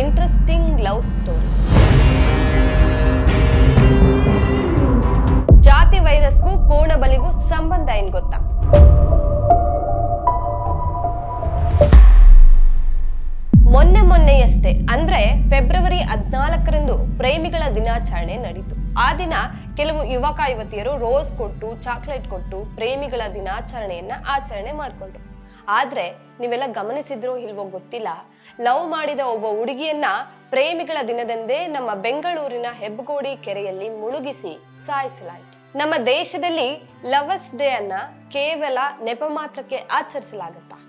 Interesting love story ಜಾತಿ ವೈರಸ್ಗೂ ಕೋಣಬಲಿಗೂ ಸಂಬಂಧ ಏನ್ ಗೊತ್ತಾ? ಮೊನ್ನೆ ಮೊನ್ನೆಯಷ್ಟೇ, ಅಂದ್ರೆ ಫೆಬ್ರವರಿ ಹದಿನಾಲ್ಕರಂದು ಪ್ರೇಮಿಗಳ ದಿನಾಚರಣೆ ನಡೀತು. ಆ ದಿನ ಕೆಲವು ಯುವಕ ಯುವತಿಯರು ರೋಸ್ ಕೊಟ್ಟು, ಚಾಕ್ಲೇಟ್ ಕೊಟ್ಟು ಪ್ರೇಮಿಗಳ ದಿನಾಚರಣೆಯನ್ನ ಆಚರಣೆ ಮಾಡ್ಕೊಂಡ್ರು. ಆದ್ರೆ ನೀವೆಲ್ಲ ಗಮನಿಸಿದ್ರೋ ಇಲ್ವೋ ಗೊತ್ತಿಲ್ಲ. ಲವ್ ಮಾಡಿದ ಒಬ್ಬ ಹುಡುಗಿಯನ್ನ ಪ್ರೇಮಿಗಳ ದಿನದಂದೇ ನಮ್ಮ ಬೆಂಗಳೂರಿನ ಹೆಬ್ಬಗೋಡಿ ಕೆರೆಯಲ್ಲಿ ಮುಳುಗಿಸಿ ಸಾಯಿಸಲಾಯಿತು. ನಮ್ಮ ದೇಶದಲ್ಲಿ ಲವರ್ಸ್ ಡೇ ಅನ್ನ ಕೇವಲ ನೆಪ ಮಾತ್ರಕ್ಕೆ ಆಚರಿಸಲಾಗುತ್ತಾ?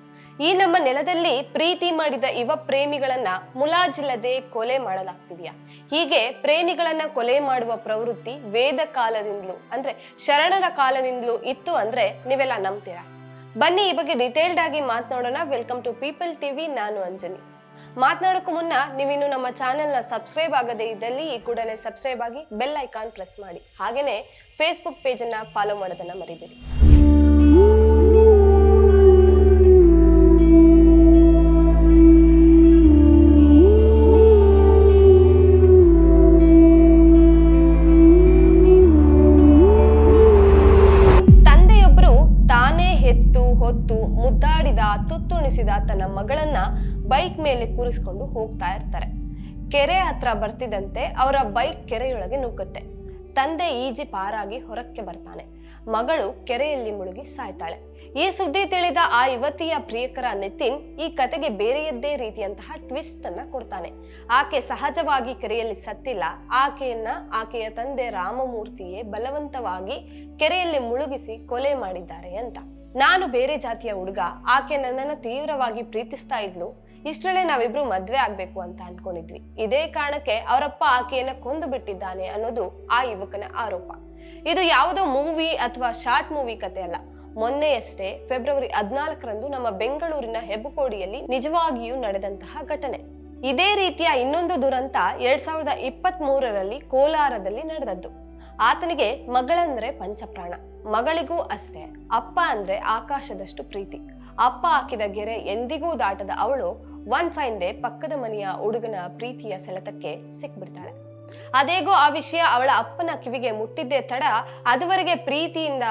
ಈ ನಮ್ಮ ನೆಲದಲ್ಲಿ ಪ್ರೀತಿ ಮಾಡಿದ ಯುವ ಪ್ರೇಮಿಗಳನ್ನ ಮುಲಾಜಿಲ್ಲದೆ ಕೊಲೆ ಮಾಡಲಾಗ್ತಿದೆಯಾ? ಹೀಗೆ ಪ್ರೇಮಿಗಳನ್ನ ಕೊಲೆ ಮಾಡುವ ಪ್ರವೃತ್ತಿ ವೇದ ಕಾಲದಿಂದಲೂ ಅಂದ್ರೆ ಶರಣರ ಕಾಲದಿಂದಲೂ ಇತ್ತು ಅಂದ್ರೆ ನೀವೆಲ್ಲ ನಂಬ್ತೀರಾ? ಬನ್ನಿ ಈ ಬಗ್ಗೆ ಡೀಟೇಲ್ಡ್ ಆಗಿ ಮಾತನಾಡೋಣ. ವೆಲ್ಕಮ್ ಟು ಪೀಪಲ್ ಟಿವಿ ನಾನು ಅಂಜನಿ ಮಾತನಾಡೋಕ್ಕೂ ಮುನ್ನ ನೀವಿನ್ನು ನಮ್ಮ ಚಾನೆಲ್ನ ಸಬ್ಸ್ಕ್ರೈಬ್ ಆಗದೇ ಇದ್ದಲ್ಲಿ ಈ ಕೂಡಲೇ ಸಬ್ಸ್ಕ್ರೈಬ್ ಆಗಿ ಬೆಲ್ ಐಕಾನ್ ಪ್ರೆಸ್ ಮಾಡಿ. ಹಾಗೇನೆ ಫೇಸ್ಬುಕ್ ಪೇಜನ್ನು ಫಾಲೋ ಮಾಡೋದನ್ನ ಮರಿಬೇಡಿ. ಮೇಲೆ ಕೂರಿಸ್ಕೊಂಡು ಹೋಗ್ತಾ ಇರ್ತಾರೆ. ಕೆರೆ ಹತ್ರ ಬರ್ತಿದ್ದಂತೆ ಅವರ ಬೈಕ್ ಕೆರೆಯೊಳಗೆ ನುಗ್ಗುತ್ತೆ. ತಂದೆ ಈಜಿ ಪಾರಾಗಿ ಹೊರಕ್ಕೆ ಬರ್ತಾನೆ. ಮಗಳು ಕೆರೆಯಲ್ಲಿ ಮುಳುಗಿ ಸಾಯ್ತಾಳೆ. ಈ ಸುದ್ದಿ ತಿಳಿದ ಆ ಯುವತಿಯ ಪ್ರಿಯಕರ ನಿತಿನ್ ಈ ಕತೆಗೆ ಬೇರೆಯದ್ದೇ ರೀತಿಯಂತಹ ಟ್ವಿಸ್ಟ್ ಅನ್ನ ಕೊಡ್ತಾನೆ. ಆಕೆ ಸಹಜವಾಗಿ ಕೆರೆಯಲ್ಲಿ ಸತ್ತಿಲ್ಲ. ಆಕೆಯನ್ನ ಆಕೆಯ ತಂದೆ ರಾಮಮೂರ್ತಿಯೇ ಬಲವಂತವಾಗಿ ಕೆರೆಯಲ್ಲಿ ಮುಳುಗಿಸಿ ಕೊಲೆ ಮಾಡಿದ್ದಾರೆ ಅಂತ. ನಾನು ಬೇರೆ ಜಾತಿಯ ಹುಡುಗ. ಆಕೆ ನನ್ನನ್ನು ತೀವ್ರವಾಗಿ ಪ್ರೀತಿಸ್ತಾ ಇದ್ಲು. ಇಷ್ಟರಲ್ಲೇ ನಾವಿಬ್ರು ಮದ್ವೆ ಆಗ್ಬೇಕು ಅಂತ ಅನ್ಕೊಂಡಿದ್ವಿ. ಇದೇ ಕಾರಣಕ್ಕೆ ಅವರಪ್ಪ ಆಕೆಯನ್ನ ಕೊಂದು ಬಿಟ್ಟಿದ್ದಾನೆ ಅನ್ನೋದು ಆ ಯುವಕನ ಆರೋಪ. ಇದು ಯಾವುದೋ ಮೂವಿ ಅಥವಾ ಶಾರ್ಟ್ ಮೂವಿ ಕತೆ ಅಲ್ಲ. ಮೊನ್ನೆಯಷ್ಟೇ ಫೆಬ್ರವರಿ ಹದಿನಾಲ್ಕರಂದು ನಮ್ಮ ಬೆಂಗಳೂರಿನ ಹೆಬ್ಬಕೋಡಿಯಲ್ಲಿ ನಿಜವಾಗಿಯೂ ನಡೆದಂತಹ ಘಟನೆ. ಇದೇ ರೀತಿಯ ಇನ್ನೊಂದು ದುರಂತ ಎರಡ್ ಸಾವಿರದ ಇಪ್ಪತ್ತ್ ಮೂರರಲ್ಲಿ ಕೋಲಾರದಲ್ಲಿ ನಡೆದದ್ದು. ಆತನಿಗೆ ಮಗಳಂದ್ರೆ ಪಂಚಪ್ರಾಣ. ಮಗಳಿಗೂ ಅಷ್ಟೇ. ಅಪ್ಪ ಅಂದ್ರೆ ಆಕಾಶದಷ್ಟು ಪ್ರೀತಿ. ಅಪ್ಪ ಹಾಕಿದ ಗೆರೆ ಎಂದಿಗೂ ದಾಟದ ಅವಳು ಒನ್ ಫೈನ್ ಡೇ ಪಕ್ಕದ ಮನೆಯ ಹುಡುಗನ ಪ್ರೀತಿಯ ಸೆಳೆತಕ್ಕೆ ಸಿಕ್ಬಿಡ್ತಾಳೆ. ಅದೇಗೋ ಆ ವಿಷಯ ಅವಳ ಅಪ್ಪನ ಕಿವಿಗೆ ಮುಟ್ಟಿದ್ದೇ ತಡ, ಅದುವರೆಗೆ ಪ್ರೀತಿಯಿಂದ,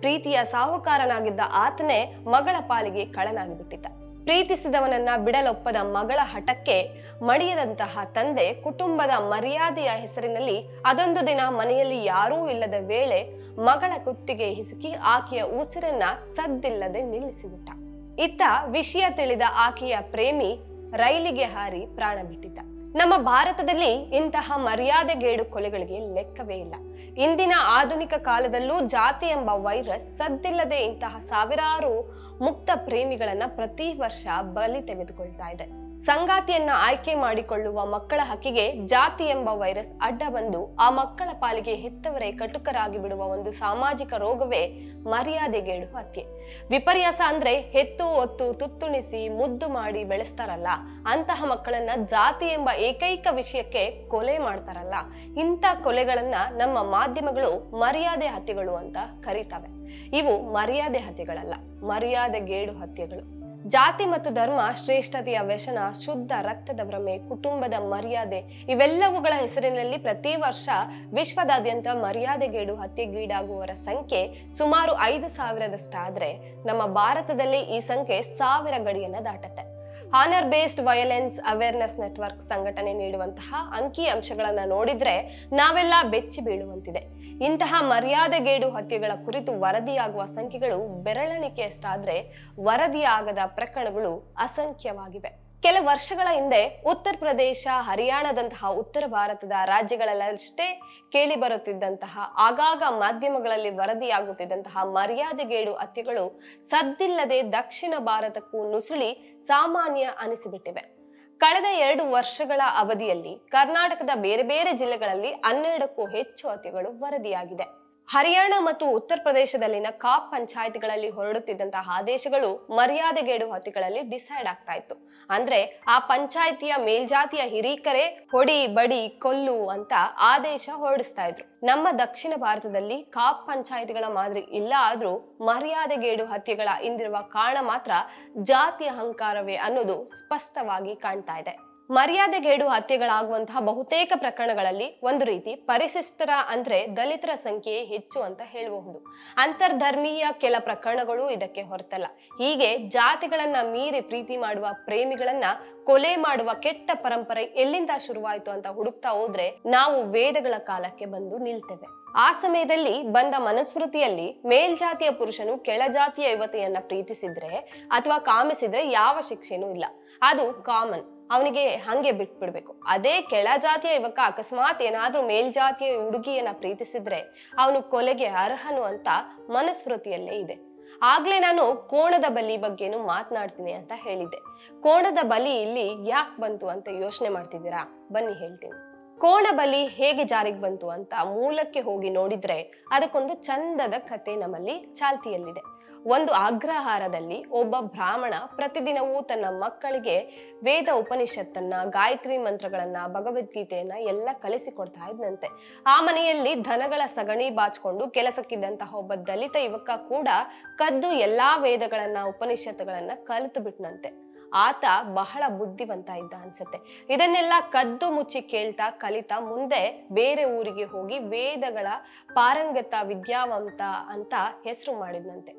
ಪ್ರೀತಿಯ ಸಾಹುಕಾರನಾಗಿದ್ದ ಆತನೇ ಮಗಳ ಪಾಲಿಗೆ ಕಳನಾಗಿಬಿಟ್ಟಿದ್ದ ಪ್ರೀತಿಸಿದವನನ್ನ ಬಿಡಲೊಪ್ಪದ ಮಗಳ ಹಠಕ್ಕೆ ಮಡಿಯದಂತಹ ತಂದೆ ಕುಟುಂಬದ ಮರ್ಯಾದೆಯ ಹೆಸರಿನಲ್ಲಿ ಅದೊಂದು ದಿನ ಮನೆಯಲ್ಲಿ ಯಾರೂ ಇಲ್ಲದ ವೇಳೆ ಮಗಳ ಕುತ್ತಿಗೆ ಹಿಸುಕಿ ಆಕೆಯ ಉಸಿರನ್ನ ಸದ್ದಿಲ್ಲದೆ ನಿಲ್ಲಿಸಿಬಿಟ್ಟ. ಇತ್ತ ವಿಷಯ ತಿಳಿದ ಆಕೆಯ ಪ್ರೇಮಿ ರೈಲಿಗೆ ಹಾರಿ ಪ್ರಾಣ ಬಿಟ್ಟಿದ್ದ. ನಮ್ಮ ಭಾರತದಲ್ಲಿ ಇಂತಹ ಮರ್ಯಾದೆಗೇಡು ಕೊಲೆಗಳಿಗೆ ಲೆಕ್ಕವೇ ಇಲ್ಲ. ಇಂದಿನ ಆಧುನಿಕ ಕಾಲದಲ್ಲೂ ಜಾತಿ ಎಂಬ ವೈರಸ್ ಸದ್ದಿಲ್ಲದೆ ಇಂತಹ ಸಾವಿರಾರು ಮುಕ್ತ ಪ್ರೇಮಿಗಳನ್ನ ಪ್ರತಿ ವರ್ಷ ಬಲಿ ತೆಗೆದುಕೊಳ್ತಾ ಇದೆ. ಸಂಗಾತಿಯನ್ನ ಆಯ್ಕೆ ಮಾಡಿಕೊಳ್ಳುವ ಮಕ್ಕಳ ಹಕ್ಕಿಗೆ ಜಾತಿ ಎಂಬ ವೈರಸ್ ಅಡ್ಡ ಬಂದು ಆ ಮಕ್ಕಳ ಪಾಲಿಗೆ ಹೆತ್ತವರೇ ಕಟುಕರಾಗಿ ಬಿಡುವ ಒಂದು ಸಾಮಾಜಿಕ ರೋಗವೇ ಮರ್ಯಾದೆಗೇಡು ಹತ್ಯೆ. ವಿಪರ್ಯಾಸ ಅಂದ್ರೆ ಹೆತ್ತು, ಒತ್ತು, ತುತ್ತುಣಿಸಿ, ಮುದ್ದು ಮಾಡಿ ಬೆಳೆಸ್ತಾರಲ್ಲ. ಅಂತಹ ಮಕ್ಕಳನ್ನ ಜಾತಿ ಎಂಬ ಏಕೈಕ ವಿಷಯಕ್ಕೆ ಕೊಲೆ ಮಾಡ್ತಾರಲ್ಲ. ಇಂಥ ಕೊಲೆಗಳನ್ನ ನಮ್ಮ ಮಾಧ್ಯಮಗಳು ಮರ್ಯಾದೆ ಹತ್ಯೆಗಳು ಅಂತ ಕರೀತವೆ. ಇವು ಮರ್ಯಾದೆ ಹತ್ಯೆಗಳಲ್ಲ, ಮರ್ಯಾದೆ ಗೇಡು ಹತ್ಯೆಗಳು. ಜಾತಿ ಮತ್ತು ಧರ್ಮ ಶ್ರೇಷ್ಠತೆಯ ವ್ಯಸನ, ಶುದ್ಧ ರಕ್ತದ ಭ್ರಮೆ, ಕುಟುಂಬದ ಮರ್ಯಾದೆ, ಇವೆಲ್ಲವುಗಳ ಹೆಸರಿನಲ್ಲಿ ಪ್ರತಿ ವರ್ಷ ವಿಶ್ವದಾದ್ಯಂತ ಮರ್ಯಾದೆಗೇಡು ಹತ್ಯೆಗೀಡಾಗುವವರ ಸಂಖ್ಯೆ ಸುಮಾರು ಐದು ಸಾವಿರದಷ್ಟಾದ್ರೆ ನಮ್ಮ ಭಾರತದಲ್ಲಿ ಈ ಸಂಖ್ಯೆ ಸಾವಿರ ಗಡಿಯನ್ನ ದಾಟತ್ತೆ. Honour based violence awareness network ಸಂಘಟನೆ ನೀಡುವಂತಹ ಅಂಕಿ ಅಂಶಗಳನ್ನು ನೋಡಿದ್ರೆ ನಾವೆಲ್ಲ ಬೆಚ್ಚಿ ಬೀಳುವಂತಿದೆ. ಇಂತಹ ಮರ್ಯಾದೆಗೇಡು ಹತ್ಯೆಗಳ ಕುರಿತು ವರದಿಯಾಗುವ ಸಂಖ್ಯೆಗಳು ಬೆರಳೆಣಿಕೆಯಷ್ಟಾದ್ರೆ ವರದಿಯಾಗದ ಪ್ರಕರಣಗಳು ಅಸಂಖ್ಯವಾಗಿವೆ. ಕೆಲ ವರ್ಷಗಳ ಹಿಂದೆ ಉತ್ತರ ಪ್ರದೇಶ, ಹರಿಯಾಣದಂತಹ ಉತ್ತರ ಭಾರತದ ರಾಜ್ಯಗಳಲ್ಲಷ್ಟೇ ಕೇಳಿ ಬರುತ್ತಿದ್ದಂತಹ ಆಗಾಗ ಮಾಧ್ಯಮಗಳಲ್ಲಿ ವರದಿಯಾಗುತ್ತಿದ್ದಂತಹ ಮರ್ಯಾದೆಗೇಡು ಹತ್ಯೆಗಳು ಸದ್ದಿಲ್ಲದೆ ದಕ್ಷಿಣ ಭಾರತಕ್ಕೂ ನುಸುಳಿ ಸಾಮಾನ್ಯ ಅನಿಸಿಬಿಟ್ಟಿವೆ. ಕಳೆದ ಎರಡು ವರ್ಷಗಳ ಅವಧಿಯಲ್ಲಿ ಕರ್ನಾಟಕದ ಬೇರೆ ಬೇರೆ ಜಿಲ್ಲೆಗಳಲ್ಲಿ ಹನ್ನೆರಡಕ್ಕೂ ಹೆಚ್ಚು ಹತ್ಯೆಗಳು ವರದಿಯಾಗಿದೆ. ಹರಿಯಾಣ ಮತ್ತು ಉತ್ತರ ಪ್ರದೇಶದಲ್ಲಿನ ಕಾಪ್ ಪಂಚಾಯತ್ಗಳಲ್ಲಿ ಹೊರಡುತ್ತಿದ್ದಂತಹ ಆದೇಶಗಳು ಮರ್ಯಾದೆಗೇಡು ಹತ್ಯೆಗಳಲ್ಲಿ ಡಿಸೈಡ್ ಆಗ್ತಾ ಇತ್ತು. ಅಂದ್ರೆ ಆ ಪಂಚಾಯತಿಯ ಮೇಲ್ಜಾತಿಯ ಹಿರೀಕರೇ ಹೊಡಿ, ಬಡಿ, ಕೊಲ್ಲು ಅಂತ ಆದೇಶ ಹೊರಡಿಸ್ತಾ ಇದ್ರು. ನಮ್ಮ ದಕ್ಷಿಣ ಭಾರತದಲ್ಲಿ ಕಾಪ್ ಪಂಚಾಯಿತಿಗಳ ಮಾದರಿ ಇಲ್ಲ ಆದ್ರೂ ಮರ್ಯಾದೆಗೇಡು ಹತ್ಯೆಗಳ ಹಿಂದಿರುವ ಕಾರಣ ಮಾತ್ರ ಜಾತಿ ಅಹಂಕಾರವೇ ಅನ್ನೋದು ಸ್ಪಷ್ಟವಾಗಿ ಕಾಣ್ತಾ ಇದೆ. ಮರ್ಯಾದೆಗೇಡು ಹತ್ಯೆಗಳಾಗುವಂತಹ ಬಹುತೇಕ ಪ್ರಕರಣಗಳಲ್ಲಿ ಒಂದು ರೀತಿ ಪರಿಶಿಷ್ಟರ ಅಂದ್ರೆ ದಲಿತರ ಸಂಖ್ಯೆ ಹೆಚ್ಚು ಅಂತ ಹೇಳಬಹುದು. ಅಂತರ್ಧರ್ಮೀಯ ಕೆಲ ಪ್ರಕರಣಗಳು ಇದಕ್ಕೆ ಹೊರತಲ್ಲ. ಹೀಗೆ ಜಾತಿಗಳನ್ನ ಮೀರಿ ಪ್ರೀತಿ ಮಾಡುವ ಪ್ರೇಮಿಗಳನ್ನ ಕೊಲೆ ಮಾಡುವ ಕೆಟ್ಟ ಪರಂಪರೆ ಎಲ್ಲಿಂದ ಶುರುವಾಯಿತು ಅಂತ ಹುಡುಕ್ತಾ ಹೋದ್ರೆ ನಾವು ವೇದಗಳ ಕಾಲಕ್ಕೆ ಬಂದು ನಿಲ್ತೇವೆ. ಆ ಸಮಯದಲ್ಲಿ ಬಂದ ಮನಸ್ಮೃತಿಯಲ್ಲಿ ಮೇಲ್ಜಾತಿಯ ಪುರುಷನು ಕೆಳಜಾತಿಯ ಯುವತಿಯನ್ನ ಪ್ರೀತಿಸಿದ್ರೆ ಅಥವಾ ಕಾಮಿಸಿದ್ರೆ ಯಾವ ಶಿಕ್ಷೆನೂ ಇಲ್ಲ. ಅದು ಕಾಮನ್. ಅವನಿಗೆ ಹಂಗೆ ಬಿಟ್ಬಿಡ್ಬೇಕು. ಅದೇ ಕೆಳ ಜಾತಿಯ ಯುವಕ ಅಕಸ್ಮಾತ್ ಏನಾದ್ರೂ ಮೇಲ್ಜಾತಿಯ ಹುಡುಗಿಯನ್ನ ಪ್ರೀತಿಸಿದ್ರೆ ಅವನು ಕೊಲೆಗೆ ಅರ್ಹನು ಅಂತ ಮನಸ್ಮೃತಿಯಲ್ಲೇ ಇದೆ. ಆಗ್ಲೇ ನಾನು ಕೋಣದ ಬಲಿ ಬಗ್ಗೆನು ಮಾತನಾಡ್ತೀನಿ ಅಂತ ಹೇಳಿದ್ದೆ. ಕೋಣದ ಬಲಿ ಇಲ್ಲಿ ಯಾಕೆ ಬಂತು ಅಂತ ಯೋಚನೆ ಮಾಡ್ತಿದ್ದೀರಾ? ಬನ್ನಿ ಹೇಳ್ತೀನಿ. ಕೋಣ ಬಲಿ ಹೇಗೆ ಜಾರಿಗೆ ಬಂತು ಅಂತ ಮೂಲಕ್ಕೆ ಹೋಗಿ ನೋಡಿದ್ರೆ ಅದಕ್ಕೊಂದು ಚಂದದ ಕತೆ ನಮ್ಮಲ್ಲಿ ಚಾಲ್ತಿಯಲ್ಲಿದೆ. ಒಂದು ಅಗ್ರಹಾರದಲ್ಲಿ ಒಬ್ಬ ಬ್ರಾಹ್ಮಣ ಪ್ರತಿದಿನವೂ ತನ್ನ ಮಕ್ಕಳಿಗೆ ವೇದ ಉಪನಿಷತ್ತನ್ನ, ಗಾಯತ್ರಿ ಮಂತ್ರಗಳನ್ನ, ಭಗವದ್ಗೀತೆಯನ್ನ ಎಲ್ಲ ಕಲಿಸಿಕೊಡ್ತಾ ಇದ್ನಂತೆ. ಆ ಮನೆಯಲ್ಲಿ ದನಗಳ ಸಗಣಿ ಬಾಚ್ಕೊಂಡು ಕೆಲಸಕ್ಕಿದ್ದಂತಹ ಒಬ್ಬ ದಲಿತ ಯುವಕ ಕೂಡ ಕದ್ದು ಎಲ್ಲಾ ವೇದಗಳನ್ನ, ಉಪನಿಷತ್ತುಗಳನ್ನ ಕಲಿತು ಬಿಟ್ನಂತೆ. ಆತ ಬಹಳ ಬುದ್ಧಿವಂತ ಇದ್ದ ಅನ್ಸತ್ತೆ. ಇದನ್ನೆಲ್ಲ ಕದ್ದು ಮುಚ್ಚಿ ಕೇಳ್ತಾ ಕಲಿತಾ ಮುಂದೆ ಬೇರೆ ಊರಿಗೆ ಹೋಗಿ ವೇದಗಳ ಪಾರಂಗತ ವಿದ್ಯಾವಂತ ಅಂತ ಹೆಸರು ಮಾಡಿದ್ನಂತೆ.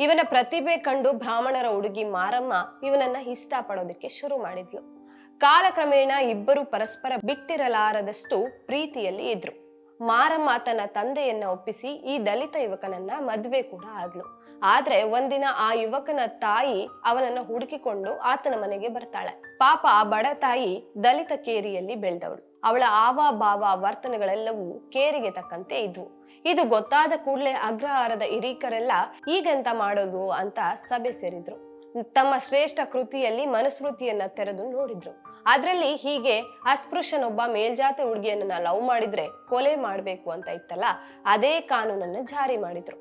ಇವನ ಪ್ರತಿಭೆ ಕಂಡು ಬ್ರಾಹ್ಮಣರ ಹುಡುಗಿ ಮಾರಮ್ಮ ಇವನನ್ನ ಇಷ್ಟ ಪಡೋದಕ್ಕೆ ಶುರು ಮಾಡಿದ್ಲು. ಕಾಲಕ್ರಮೇಣ ಇಬ್ಬರು ಪರಸ್ಪರ ಬಿಟ್ಟಿರಲಾರದಷ್ಟು ಪ್ರೀತಿಯಲ್ಲಿ ಇದ್ರು. ಮಾರಮ್ಮ ತನ್ನ ತಂದೆಯನ್ನ ಒಪ್ಪಿಸಿ ಈ ದಲಿತ ಯುವಕನನ್ನ ಮದ್ವೆ ಕೂಡ ಆದ್ಲು. ಆದ್ರೆ ಒಂದಿನ ಆ ಯುವಕನ ತಾಯಿ ಅವನನ್ನ ಹುಡುಕಿಕೊಂಡು ಆತನ ಮನೆಗೆ ಬರ್ತಾಳೆ. ಪಾಪ ಆ ಬಡ ತಾಯಿ ದಲಿತ ಕೇರಿಯಲ್ಲಿ ಬೆಳೆದವಳು. ಅವಳ ಆವಾ ಭಾವ ವರ್ತನೆಗಳೆಲ್ಲವೂ ಕೇರಿಗೆ ತಕ್ಕಂತೆ ಇದ್ವು. ಇದು ಗೊತ್ತಾದ ಕೂಡಲೇ ಅಗ್ರಹಾರದ ಹಿರೀಕರೆಲ್ಲ ಈಗೆಂತ ಮಾಡೋದು ಅಂತ ಸಭೆ ಸೇರಿದ್ರು. ತಮ್ಮ ಶ್ರೇಷ್ಠ ಕೃತಿಯಲ್ಲಿ ಮನುಸ್ಮೃತಿಯನ್ನ ತೆರೆದು ನೋಡಿದ್ರು. ಅದ್ರಲ್ಲಿ ಹೀಗೆ ಅಸ್ಪೃಶ್ಯನೊಬ್ಬ ಮೇಲ್ಜಾತಿ ಹುಡುಗಿಯನ್ನ ಲವ್ ಮಾಡಿದ್ರೆ ಕೊಲೆ ಮಾಡ್ಬೇಕು ಅಂತ ಇತ್ತಲ್ಲ, ಅದೇ ಕಾನೂನನ್ನ ಜಾರಿ ಮಾಡಿದ್ರು.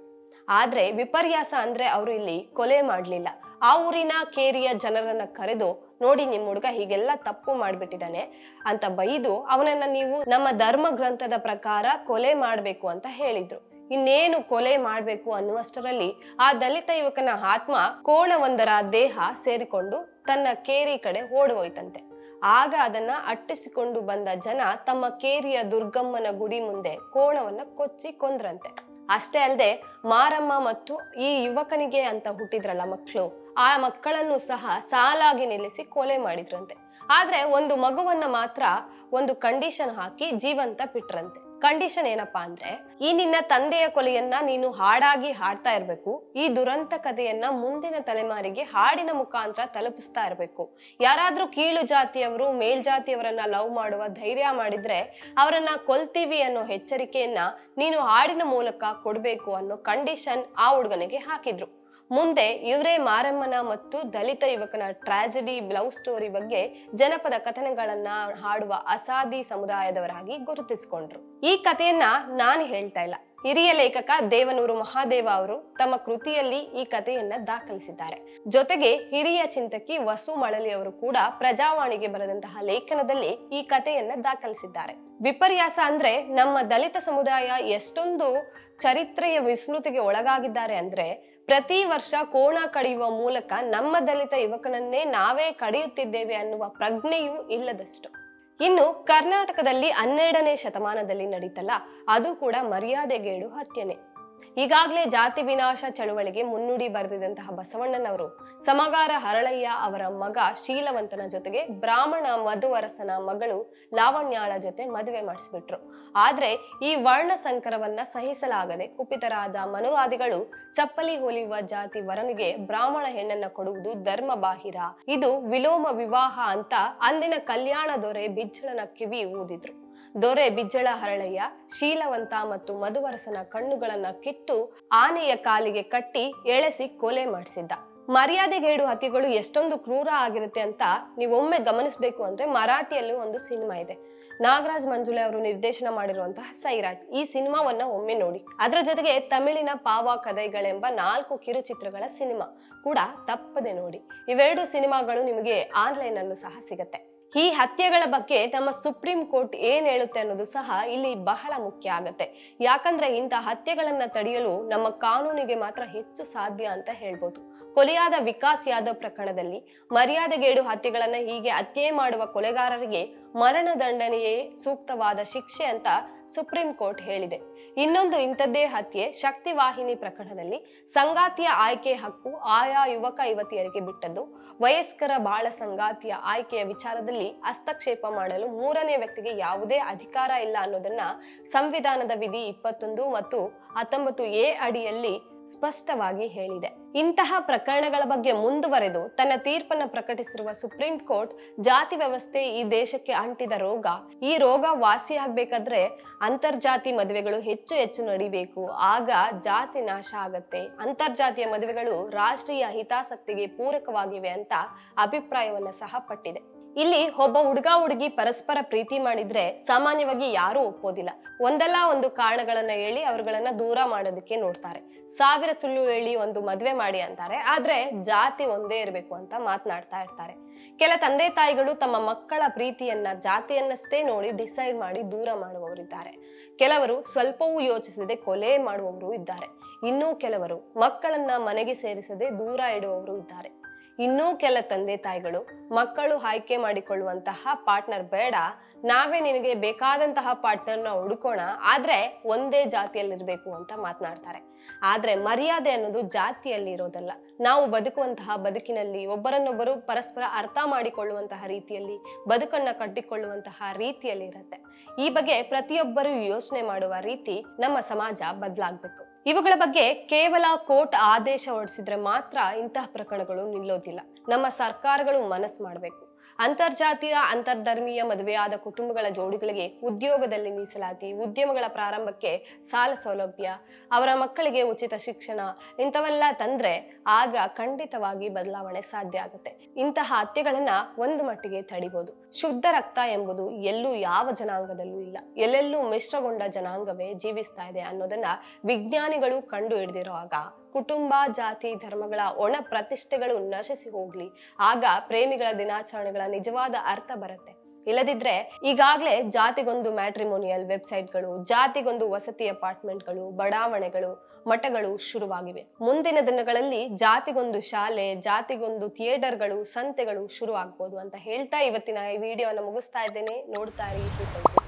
ಆದ್ರೆ ವಿಪರ್ಯಾಸ ಅಂದ್ರೆ ಅವರು ಇಲ್ಲಿ ಕೊಲೆ ಮಾಡ್ಲಿಲ್ಲ. ಆ ಊರಿನ ಕೇರಿಯ ಜನರನ್ನ ಕರೆದು, ನೋಡಿ ನಿಮ್ಮ ಹುಡುಗ ಹೀಗೆಲ್ಲ ತಪ್ಪು ಮಾಡಿಬಿಟ್ಟಿದ್ದಾನೆ ಅಂತ ಬೈದು ಅವನನ್ನ ನೀವು ನಮ್ಮ ಧರ್ಮ ಗ್ರಂಥದ ಪ್ರಕಾರ ಕೊಲೆ ಮಾಡಬೇಕು ಅಂತ ಹೇಳಿದ್ರು. ಇನ್ನೇನು ಕೊಲೆ ಮಾಡಬೇಕು ಅನ್ನುವಷ್ಟರಲ್ಲಿ ಆ ದಲಿತ ಯುವಕನ ಆತ್ಮ ಕೋಣವೊಂದರ ದೇಹ ಸೇರಿಕೊಂಡು ತನ್ನ ಕೇರಿ ಕಡೆ ಓಡೋಯ್ತಂತೆ. ಆಗ ಅದನ್ನ ಅಟ್ಟಿಸಿಕೊಂಡು ಬಂದ ಜನ ತಮ್ಮ ಕೇರಿಯ ದುರ್ಗಮ್ಮನ ಗುಡಿ ಮುಂದೆ ಕೋಣವನ್ನ ಕೊಚ್ಚಿ ಕೊಂದ್ರಂತೆ. ಅಷ್ಟೇ ಅಲ್ಲದೆ ಮಾರಮ್ಮ ಮತ್ತು ಈ ಯುವಕನಿಗೆ ಅಂತ ಹುಟ್ಟಿದ್ರಲ್ಲ ಮಕ್ಕಳು ಆ ಮಕ್ಕಳನ್ನು ಸಹ ಸಾಲಾಗಿ ನಿಲ್ಲಿಸಿ ಕೊಲೆ ಮಾಡಿದ್ರಂತೆ. ಆದ್ರೆ ಒಂದು ಮಗುವನ್ನ ಮಾತ್ರ ಒಂದು ಕಂಡೀಷನ್ ಹಾಕಿ ಜೀವಂತ ಬಿಟ್ರಂತೆ. ಕಂಡೀಷನ್ ಏನಪ್ಪಾ ಅಂದ್ರೆ, ಈ ನಿನ್ನ ತಂದೆಯ ಕೊಲೆಯನ್ನ ನೀನು ಹಾಡಾಗಿ ಹಾಡ್ತಾ ಇರ್ಬೇಕು. ಈ ದುರಂತ ಕಥೆಯನ್ನ ಮುಂದಿನ ತಲೆಮಾರಿಗೆ ಹಾಡಿನ ಮುಖಾಂತರ ತಲುಪಿಸ್ತಾ ಇರ್ಬೇಕು. ಯಾರಾದ್ರೂ ಕೀಳು ಜಾತಿಯವರು ಮೇಲ್ಜಾತಿಯವರನ್ನ ಲವ್ ಮಾಡುವ ಧೈರ್ಯ ಮಾಡಿದ್ರೆ ಅವರನ್ನ ಕೊಲ್ತೀವಿ ಅನ್ನೋ ಎಚ್ಚರಿಕೆಯನ್ನ ನೀನು ಹಾಡಿನ ಮೂಲಕ ಕೊಡ್ಬೇಕು ಅನ್ನೋ ಕಂಡೀಷನ್ ಆ ಹುಡುಗನಿಗೆ ಹಾಕಿದ್ರು. ಮುಂದೆ ಇವರೇ ಮಾರಮ್ಮನ ಮತ್ತು ದಲಿತ ಯುವಕನ ಟ್ರಾಜಿಡಿ ಲವ್ ಸ್ಟೋರಿ ಬಗ್ಗೆ ಜನಪದ ಕಥನಗಳನ್ನ ಹಾಡುವ ಅಸಾದಿ ಸಮುದಾಯದವರಾಗಿ ಗುರುತಿಸಿಕೊಂಡ್ರು. ಈ ಕಥೆಯನ್ನ ನಾನು ಹೇಳ್ತಾ ಇಲ್ಲ. ಹಿರಿಯ ಲೇಖಕ ದೇವನೂರು ಮಹಾದೇವ ಅವರು ತಮ್ಮ ಕೃತಿಯಲ್ಲಿ ಈ ಕಥೆಯನ್ನ ದಾಖಲಿಸಿದ್ದಾರೆ. ಜೊತೆಗೆ ಹಿರಿಯ ಚಿಂತಕಿ ವಸು ಮಳಲಿ ಅವರು ಕೂಡ ಪ್ರಜಾವಾಣಿಗೆ ಬರೆದಂತಹ ಲೇಖನದಲ್ಲಿ ಈ ಕಥೆಯನ್ನ ದಾಖಲಿಸಿದ್ದಾರೆ. ವಿಪರ್ಯಾಸ ಅಂದ್ರೆ ನಮ್ಮ ದಲಿತ ಸಮುದಾಯ ಎಷ್ಟೊಂದು ಚರಿತ್ರೆಯ ವಿಸ್ಮೃತಿಗೆ ಒಳಗಾಗಿದ್ದಾರೆ ಅಂದ್ರೆ ಪ್ರತಿ ವರ್ಷ ಕೋಣ ಕಡಿಯುವ ಮೂಲಕ ನಮ್ಮ ದಲಿತ ಯುವಕನನ್ನೇ ನಾವೇ ಕಡಿಯುತ್ತಿದ್ದೇವೆ ಅನ್ನುವ ಪ್ರಜ್ಞೆಯೂ ಇಲ್ಲದಷ್ಟು. ಇನ್ನು ಕರ್ನಾಟಕದಲ್ಲಿ ಹನ್ನೆರಡನೇ ಶತಮಾನದಲ್ಲಿ ನಡೀತಲ್ಲ, ಅದು ಕೂಡ ಮರ್ಯಾದೆಗೇಡು ಹತ್ಯೆನೆ. ಈಗಾಗಲೇ ಜಾತಿ ವಿನಾಶ ಚಳುವಳಿಗೆ ಮುನ್ನುಡಿ ಬರೆದಿದಂತಹ ಬಸವಣ್ಣನವರು ಸಮಗಾರ ಹರಳಯ್ಯ ಅವರ ಮಗ ಶೀಲವಂತನ ಜೊತೆಗೆ ಬ್ರಾಹ್ಮಣ ಮಧುವರಸನ ಮಗಳು ಲಾವಣ್ಯಾಳ ಜೊತೆ ಮದುವೆ ಮಾಡಿಸ್ಬಿಟ್ರು. ಆದ್ರೆ ಈ ವರ್ಣ ಸಂಕರವನ್ನ ಸಹಿಸಲಾಗದೆ ಕುಪಿತರಾದ ಮನುವಾದಿಗಳು ಚಪ್ಪಲಿ ಹೊಲಿಯುವ ಜಾತಿ ವರನಿಗೆ ಬ್ರಾಹ್ಮಣ ಹೆಣ್ಣನ್ನ ಕೊಡುವುದು ಧರ್ಮ ಬಾಹಿರ. ಇದು ವಿಲೋಮ ವಿವಾಹ ಅಂತ ಅಂದಿನ ಕಲ್ಯಾಣ ದೊರೆ ಬಿಜ್ಜಳನ ಕಿವಿ ಊದಿದ್ರು. ದೊರೆ ಬಿಜ್ಜಳ ಹರಳಯ್ಯ, ಶೀಲವಂತ ಮತ್ತು ಮಧುವರಸನ ಕಣ್ಣುಗಳನ್ನ ಕಿತ್ತು ಆನೆಯ ಕಾಲಿಗೆ ಕಟ್ಟಿ ಎಳೆಸಿ ಕೊಲೆ ಮಾಡಿಸಿದ್ದ. ಮರ್ಯಾದೆಗೇಡು ಹತಿಗಳು ಎಷ್ಟೊಂದು ಕ್ರೂರ ಆಗಿರುತ್ತೆ ಅಂತ ನೀವೊಮ್ಮೆ ಗಮನಿಸಬೇಕು ಅಂದ್ರೆ ಮರಾಠಿಯಲ್ಲೂ ಒಂದು ಸಿನಿಮಾ ಇದೆ. ನಾಗರಾಜ್ ಮಂಜುಳೆ ಅವರು ನಿರ್ದೇಶನ ಮಾಡಿರುವಂತಹ ಸೈರಾಟ್. ಈ ಸಿನಿಮಾವನ್ನ ಒಮ್ಮೆ ನೋಡಿ. ಅದರ ಜೊತೆಗೆ ತಮಿಳಿನ ಪಾವ ಕದೈಗಳೆಂಬ ನಾಲ್ಕು ಕಿರುಚಿತ್ರಗಳ ಸಿನಿಮಾ ಕೂಡ ತಪ್ಪದೆ ನೋಡಿ. ಇವೆರಡು ಸಿನಿಮಾಗಳು ನಿಮಗೆ ಆನ್ಲೈನ್ ಅಲ್ಲೂ ಸಹ ಸಿಗತ್ತೆ. ಈ ಹತ್ಯೆಗಳ ಬಗ್ಗೆ ನಮ್ಮ ಸುಪ್ರೀಂ ಕೋರ್ಟ್ ಏನ್ ಹೇಳುತ್ತೆ ಅನ್ನೋದು ಸಹ ಇಲ್ಲಿ ಬಹಳ ಮುಖ್ಯ ಆಗತ್ತೆ. ಯಾಕಂದ್ರೆ ಇಂಥ ಹತ್ಯೆಗಳನ್ನ ತಡೆಯಲು ನಮ್ಮ ಕಾನೂನಿಗೆ ಮಾತ್ರ ಹೆಚ್ಚು ಸಾಧ್ಯ ಅಂತ ಹೇಳ್ಬೋದು. ಕೊಲೆಯಾದ ವಿಕಾಸ್ ಯಾದವ್ ಪ್ರಕರಣದಲ್ಲಿ ಮರ್ಯಾದೆಗೇಡು ಹತ್ಯೆಗಳನ್ನ ಹೀಗೆ ಹತ್ಯೆ ಮಾಡುವ ಕೊಲೆಗಾರರಿಗೆ ಮರಣ ದಂಡನೆಯೇ ಸೂಕ್ತವಾದ ಶಿಕ್ಷೆ ಅಂತ ಸುಪ್ರೀಂ ಕೋರ್ಟ್ ಹೇಳಿದೆ. ಇನ್ನೊಂದು ಇಂಥದ್ದೇ ಹತ್ಯೆ ಶಕ್ತಿ ವಾಹಿನಿ ಪ್ರಕರಣದಲ್ಲಿ ಸಂಗಾತಿಯ ಆಯ್ಕೆ ಹಕ್ಕು ಆಯಾ ಯುವಕ ಯುವತಿಯರಿಗೆ ಬಿಟ್ಟದ್ದು. ವಯಸ್ಕರ ಬಾಳ ಸಂಗಾತಿಯ ಆಯ್ಕೆಯ ವಿಚಾರದಲ್ಲಿ ಹಸ್ತಕ್ಷೇಪ ಮಾಡಲು ಮೂರನೇ ವ್ಯಕ್ತಿಗೆ ಯಾವುದೇ ಅಧಿಕಾರ ಇಲ್ಲ ಅನ್ನೋದನ್ನ ಸಂವಿಧಾನದ ವಿಧಿ ಇಪ್ಪತ್ತೊಂದು ಮತ್ತು ಹತ್ತೊಂಬತ್ತು ಎ ಅಡಿಯಲ್ಲಿ ಸ್ಪಷ್ಟವಾಗಿ ಹೇಳಿದೆ. ಇಂತಹ ಪ್ರಕರಣಗಳ ಬಗ್ಗೆ ಮುಂದುವರೆದು ತನ್ನ ತೀರ್ಪನ್ನು ಪ್ರಕಟಿಸಿರುವ ಸುಪ್ರೀಂ ಕೋರ್ಟ್ ಜಾತಿ ವ್ಯವಸ್ಥೆ ಈ ದೇಶಕ್ಕೆ ಅಂಟಿದ ರೋಗ, ಈ ರೋಗ ವಾಸಿಯಾಗಬೇಕಾದ್ರೆ ಅಂತರ್ಜಾತಿ ಮದುವೆಗಳು ಹೆಚ್ಚು ಹೆಚ್ಚು ನಡಿಬೇಕು. ಆಗ ಜಾತಿ ನಾಶ ಆಗತ್ತೆ. ಅಂತರ್ಜಾತಿಯ ಮದುವೆಗಳು ರಾಷ್ಟ್ರೀಯ ಹಿತಾಸಕ್ತಿಗೆ ಪೂರಕವಾಗಿವೆ ಅಂತ ಅಭಿಪ್ರಾಯವನ್ನ ಸಹ ಪಟ್ಟಿದೆ. ಇಲ್ಲಿ ಒಬ್ಬ ಹುಡುಗ ಹುಡುಗಿ ಪರಸ್ಪರ ಪ್ರೀತಿ ಮಾಡಿದ್ರೆ ಸಾಮಾನ್ಯವಾಗಿ ಯಾರೂ ಒಪ್ಪೋದಿಲ್ಲ. ಒಂದಲ್ಲ ಒಂದು ಕಾರಣಗಳನ್ನ ಹೇಳಿ ಅವರುಗಳನ್ನ ದೂರ ಮಾಡೋದಕ್ಕೆ ನೋಡ್ತಾರೆ. ಸಾವಿರ ಸುಳ್ಳು ಹೇಳಿ ಒಂದು ಮದ್ವೆ ಮಾಡಿ ಅಂತಾರೆ. ಆದ್ರೆ ಜಾತಿ ಒಂದೇ ಇರಬೇಕು ಅಂತ ಮಾತನಾಡ್ತಾ ಇರ್ತಾರೆ. ಕೆಲ ತಂದೆ ತಾಯಿಗಳು ತಮ್ಮ ಮಕ್ಕಳ ಪ್ರೀತಿಯನ್ನ, ಜಾತಿಯನ್ನಷ್ಟೇ ನೋಡಿ ಡಿಸೈಡ್ ಮಾಡಿ ದೂರ ಮಾಡುವವರಿದ್ದಾರೆ. ಕೆಲವರು ಸ್ವಲ್ಪವೂ ಯೋಚಿಸದೆ ಕೊಲೆ ಮಾಡುವವರು ಇದ್ದಾರೆ. ಇನ್ನೂ ಕೆಲವರು ಮಕ್ಕಳನ್ನ ಮನೆಗೆ ಸೇರಿಸದೆ ದೂರ ಇಡುವವರು ಇದ್ದಾರೆ. ಇನ್ನೂ ಕೆಲ ತಂದೆ ತಾಯಿಗಳು ಮಕ್ಕಳು ಆಯ್ಕೆ ಮಾಡಿಕೊಳ್ಳುವಂತಹ ಪಾರ್ಟ್ನರ್ ಬೇಡ. ನಾವೇ ನಿನಗೆ ಬೇಕಾದಂತಹ ಪಾರ್ಟ್ನರ್ನ ಹುಡುಕೋಣ. ಆದ್ರೆ ಒಂದೇ ಜಾತಿಯಲ್ಲಿರ್ಬೇಕು ಅಂತ ಮಾತನಾಡ್ತಾರೆ. ಆದ್ರೆ ಮರ್ಯಾದೆ ಅನ್ನೋದು ಜಾತಿಯಲ್ಲಿ ಇರೋದಲ್ಲ. ನಾವು ಬದುಕುವಂತಹ ಬದುಕಿನಲ್ಲಿ ಒಬ್ಬರನ್ನೊಬ್ಬರು ಪರಸ್ಪರ ಅರ್ಥ ಮಾಡಿಕೊಳ್ಳುವಂತಹ ರೀತಿಯಲ್ಲಿ, ಬದುಕನ್ನ ಕಟ್ಟಿಕೊಳ್ಳುವಂತಹ ರೀತಿಯಲ್ಲಿ ಇರುತ್ತೆ. ಈ ಬಗ್ಗೆ ಪ್ರತಿಯೊಬ್ಬರು ಯೋಚನೆ ಮಾಡುವ ರೀತಿ ನಮ್ಮ ಸಮಾಜ ಬದಲಾಗಬೇಕು. ಇವುಗಳ ಬಗ್ಗೆ ಕೇವಲ ಕೋರ್ಟ್ ಆದೇಶ ಹೊರಡಿಸಿದ್ರೆ ಮಾತ್ರ ಇಂತಹ ಪ್ರಕರಣಗಳು ನಿಲ್ಲೋದಿಲ್ಲ. ನಮ್ಮ ಸರ್ಕಾರಗಳು ಮನಸ್ಸು ಮಾಡಬೇಕು. ಅಂತರ್ಜಾತೀಯ, ಅಂತರ್ಧರ್ಮೀಯ ಮದುವೆಯಾದ ಕುಟುಂಬಗಳ ಜೋಡಿಗಳಿಗೆ ಉದ್ಯೋಗದಲ್ಲಿ ಮೀಸಲಾತಿ, ಉದ್ಯಮಗಳ ಪ್ರಾರಂಭಕ್ಕೆ ಸಾಲ ಸೌಲಭ್ಯ, ಅವರ ಮಕ್ಕಳಿಗೆ ಉಚಿತ ಶಿಕ್ಷಣ, ಇಂಥವೆಲ್ಲ ತಂದ್ರೆ ಆಗ ಖಂಡಿತವಾಗಿ ಬದಲಾವಣೆ ಸಾಧ್ಯ ಆಗುತ್ತೆ. ಇಂತಹ ಹತ್ಯೆಗಳನ್ನ ಒಂದು ಮಟ್ಟಿಗೆ ತಡಿಬಹುದು ಶುದ್ಧ ರಕ್ತ ಎಂಬುದು ಎಲ್ಲೂ ಯಾವ ಜನಾಂಗದಲ್ಲೂ ಇಲ್ಲ. ಎಲ್ಲೆಲ್ಲೂ ಮಿಶ್ರಗೊಂಡ ಜನಾಂಗವೇ ಜೀವಿಸ್ತಾ ಇದೆ ಅನ್ನೋದನ್ನ ವಿಜ್ಞಾನಿಗಳು ಕಂಡು ಹಿಡಿದಿರುವಾಗ ಕುಟುಂಬ, ಜಾತಿ, ಧರ್ಮಗಳ ಒಣ ಪ್ರತಿಷ್ಠೆಗಳು ನಶಿಸಿ ಹೋಗ್ಲಿ. ಆಗ ಪ್ರೇಮಿಗಳ ದಿನಾಚರಣೆಗಳ ನಿಜವಾದ ಅರ್ಥ ಬರುತ್ತೆ. ಇಲ್ಲದಿದ್ರೆ ಈಗಾಗಲೇ ಜಾತಿಗೊಂದು ಮ್ಯಾಟ್ರಿಮೋನಿಯಲ್ ವೆಬ್ಸೈಟ್ಗಳು, ಜಾತಿಗೊಂದು ವಸತಿ ಅಪಾರ್ಟ್ಮೆಂಟ್ಗಳು, ಬಡಾವಣೆಗಳು, ಮಠಗಳು ಶುರುವಾಗಿವೆ. ಮುಂದಿನ ದಿನಗಳಲ್ಲಿ ಜಾತಿಗೊಂದು ಶಾಲೆ, ಜಾತಿಗೊಂದು ಥಿಯೇಟರ್ಗಳು, ಸಂತೆಗಳು ಶುರು ಆಗ್ಬೋದು ಅಂತ ಹೇಳ್ತಾ ಇವತ್ತಿನ ಈ ವಿಡಿಯೋನ ಮುಗಿಸ್ತಾ ಇದ್ದೇನೆ. ನೋಡ್ತಾ ಇರಿ